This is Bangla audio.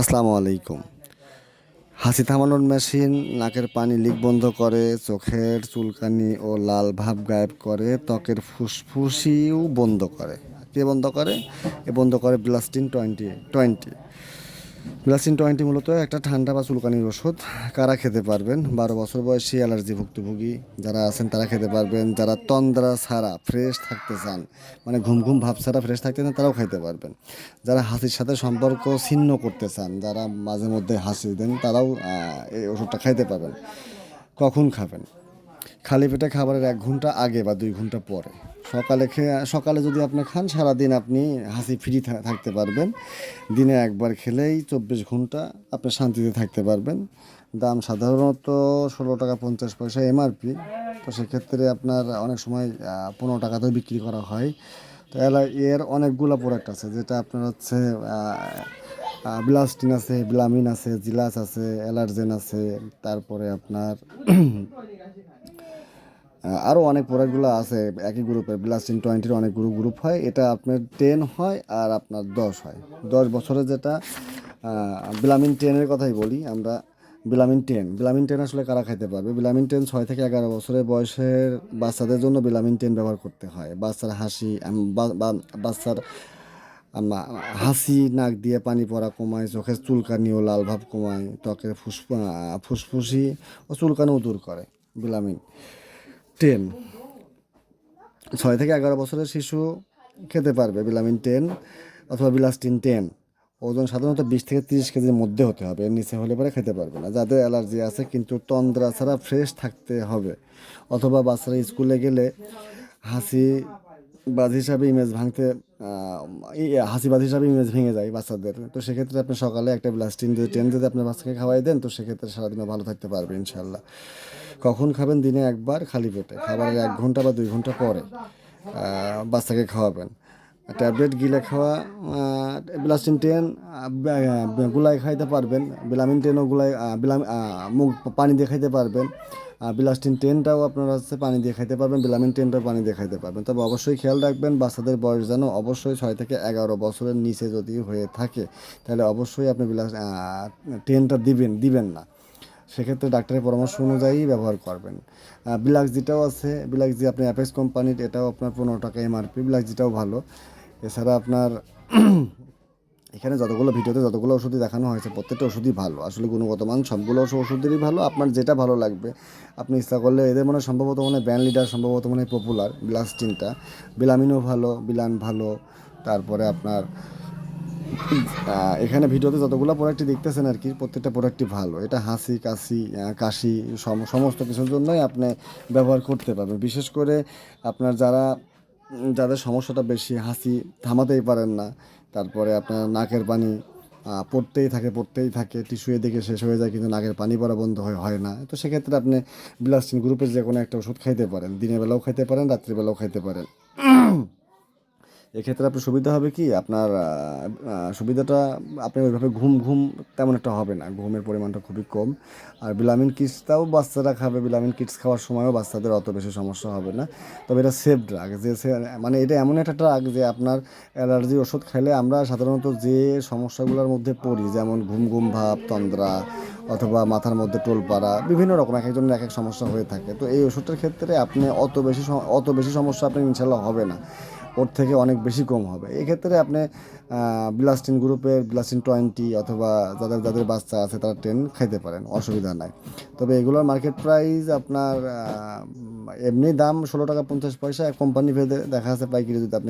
আসসালামু আলাইকুম। হাসি থামানোর মেশিন, নাকের পানি লিক বন্ধ করে, চোখের চুলকানি ও লাল ভাব গায়েব করে, ত্বকের ফুসফুসিও বন্ধ করে। কে বন্ধ করে? এ বন্ধ করে ব্লাস্টিন টোয়েন্টি টোয়েন্টি ব্লাস্টিন টোয়েন্টি মূলত একটা ঠান্ডা বা চুলকানির ওষুধ কারা খেতে পারবেন? বারো বছর বয়সী অ্যালার্জি ভুক্তভোগী যারা আছেন, তারা খেতে পারবেন। যারা তন্দ্রা ছাড়া ফ্রেশ থাকতে চান মানে ঘুম ঘুম ভাব ছাড়া ফ্রেশ থাকতে চান, তারাও খাইতে পারবেন। যারা হাসির সাথে সম্পর্ক ছিন্ন করতে চান, যারা মাঝে মধ্যে হাসি দেন, তারাও এই ওষুধটা খাইতে পারবেন। কখন খাবেন? খালি পেটে খাবারের এক ঘণ্টা আগে বা দুই ঘণ্টা পরে। সকালে খেয়ে, সকালে যদি আপনি খান, সারাদিন আপনি হাসি ফ্রি থাকতে পারবেন। দিনে একবার খেলেই চব্বিশ ঘণ্টা আপনি শান্তিতে থাকতে পারবেন। দাম সাধারণত ষোলো টাকা পঞ্চাশ পয়সা এমআরপি। তো সেক্ষেত্রে আপনার অনেক সময় পনেরো টাকাতেও বিক্রি করা হয়। তো এলা, এর অনেকগুলো প্রোডাক্ট আছে, যেটা আপনার হচ্ছে ব্লাস্টিন আছে, ব্লামিন আছে, জিলাস আছে, অ্যালার্জেন আছে, তারপরে আপনার আরও অনেক প্রোডাক্টগুলো আছে, একই গ্রুপের ব্লাস্টিন টোয়েন্টির অনেক গ্রুপ গ্রুপ হয়। এটা আপনার টেন হয় আর আপনার দশ হয়। দশ বছরের যেটা বিলামিন টেনের কথাই বলি আমরা। বিলামিন টেন বিলামিন টেন আসলে কারা খাইতে পারবে? বিলামিন টেন ছয় থেকে এগারো বছরের বয়সের বাচ্চাদের জন্য বিলামিন টেন ব্যবহার করতে হয়। বাচ্চার হাসি বাচ্চার হাসি, নাক দিয়ে পানি পড়া কমায়, চোখের চুলকানি ও লাল ভাব কমায়, ত্বকের ফুসফ ফুসফুসি ও চুলকানিও দূর করে বিলামিন টেন। ছয় থেকে এগারো বছরের শিশু খেতে পারবে বিলামিন টেন অথবা বিলাস্টিন টেন। ওজন সাধারণত বিশ থেকে তিরিশ কেজির মধ্যে হতে হবে, এর নিচে হলে পরে খেতে পারবে না। যাদের অ্যালার্জি আছে কিন্তু তন্দ্রা ছাড়া ফ্রেশ থাকতে হবে। অথবা বাচ্চারা স্কুলে গেলে হাসি বাদ হিসাবে ইমেজ ভাঙতে এই হাসিবাদ হিসাবে ইমেজ ভেঙে যায় বাচ্চাদের। তো সেক্ষেত্রে আপনি সকালে একটা ব্লাস্টিন যদি টেন যদি আপনার বাচ্চাকে খাওয়াই দেন, তো সেক্ষেত্রে সারাদিনও ভালো থাকতে পারবে ইনশাল্লাহ কখন খাবেন? দিনে একবার খালি পেটে। খাবারের এক ঘণ্টা বা দুই ঘণ্টা পরে বাচ্চাকে খাওয়াবেন। ট্যাবলেট গিলে খাওয়া ব্লাস্টিন টেন গুলাই খাইতে পারবেন। বিলামিন টেনও গুলাই বিলাম মুখ পানি দিয়ে খাইতে পারবেন। বিলাস্টিন টেনটাও আপনারা হচ্ছে পানি দিয়ে খাইতে পারবেন, বিলামিন টেনটাও পানি দিয়ে খাইতে পারবেন। তবে অবশ্যই খেয়াল রাখবেন, বাচ্চাদের বয়স যেন অবশ্যই ছয় থেকে এগারো বছরের নিচে যদি হয়ে থাকে, তাহলে অবশ্যই আপনি বিলাস টেনটা দিবেন দিবেন না। সেক্ষেত্রে ডাক্তারের পরামর্শ অনুযায়ী ব্যবহার করবেন। বিলাক্সিটাও আছে। বিলাক্সি আপনি অ্যাপেক্স কোম্পানির এটাও আপনার পনেরো টাকা এমআরপি বিলাক্সিটাও ভালো। এছাড়া আপনার এখানে যতগুলো ভিডিওতে যতগুলো ওষুধই দেখানো হয়েছে, প্রত্যেকটা ওষুধই ভালো। আসলে গুণগত মান, সবগুলো ওষুধ- ওষুধেরই ভালো। আপনার যেটা ভালো লাগবে, আপনি ইচ্ছা করলে এদের মনে সম্ভবত মনে ব্যান্ড লিডার সম্ভবত মনে পপুলার বিলাস্টিনটা বিলামিনও ভালো বিলান ভালো। তারপরে আপনার এখানে ভিডিওতে যতগুলো প্রোডাক্টই দেখতেছেন আর কি, প্রত্যেকটা প্রোডাক্টই ভালো। এটা হাসি, কাশি কাশি, সম- সমস্ত কিছুর জন্যই আপনি ব্যবহার করতে পারবেন। বিশেষ করে আপনার যারা, যাদের সমস্যাটা বেশি, হাসি থামাতেই পারেন না, তারপরে আপনার নাকের পানি পড়তেই থাকে পড়তেই থাকে টিস্যুয়ে দেখে শেষ হয়ে যায়, কিন্তু নাকের পানি পড়া বন্ধ হয় হয় না। তো সেক্ষেত্রে আপনি বিলাস্টিন গ্রুপের যে কোনো একটা ওষুধ খাইতে পারেন। দিনের বেলাও খাইতে পারেন, রাত্রিবেলাও খাইতে পারেন। এক্ষেত্রে আপনার সুবিধা হবে কি? আপনার সুবিধাটা আপনি ওইভাবে ঘুম ঘুম তেমন একটা হবে না। ঘুমের পরিমাণটা খুবই কম। আর বিলামিন কিটসটাও বাচ্চারা খাবে। বিলামিন কিটস খাওয়ার সময়ও বাচ্চাদের অত বেশি সমস্যা হবে না। তবে এটা সেফ ড্রাগ যে মানে এটা এমন একটা ড্রাগ যে, আপনার অ্যালার্জি ওষুধ খেলে আমরা সাধারণত যে সমস্যাগুলোর মধ্যে পড়ি, যেমন ঘুম ঘুম ভাব, তন্দ্রা অথবা মাথার মধ্যে টোল পাড়া বিভিন্ন রকম এক একজনের এক এক সমস্যা হয়ে থাকে। তো এই ওষুধটার ক্ষেত্রে আপনি অত বেশি অত বেশি সমস্যা আপনি ইনশাল্লাহ হবে না। ওর থেকে অনেক বেশি কম হবে। এক্ষেত্রে আপনি ব্লাস্টিন গ্রুপের ব্লাস্টিন টোয়েন্টি অথবা যাদের যাদের বাচ্চা আছে তারা টেন খাইতে পারেন, অসুবিধা নাই। তবে এগুলোর মার্কেট প্রাইস আপনার এমনি দাম ষোলো টাকা পঞ্চাশ পয়সা কোম্পানি ভেদে দেখা যাচ্ছে পাইকারি যদি আপনি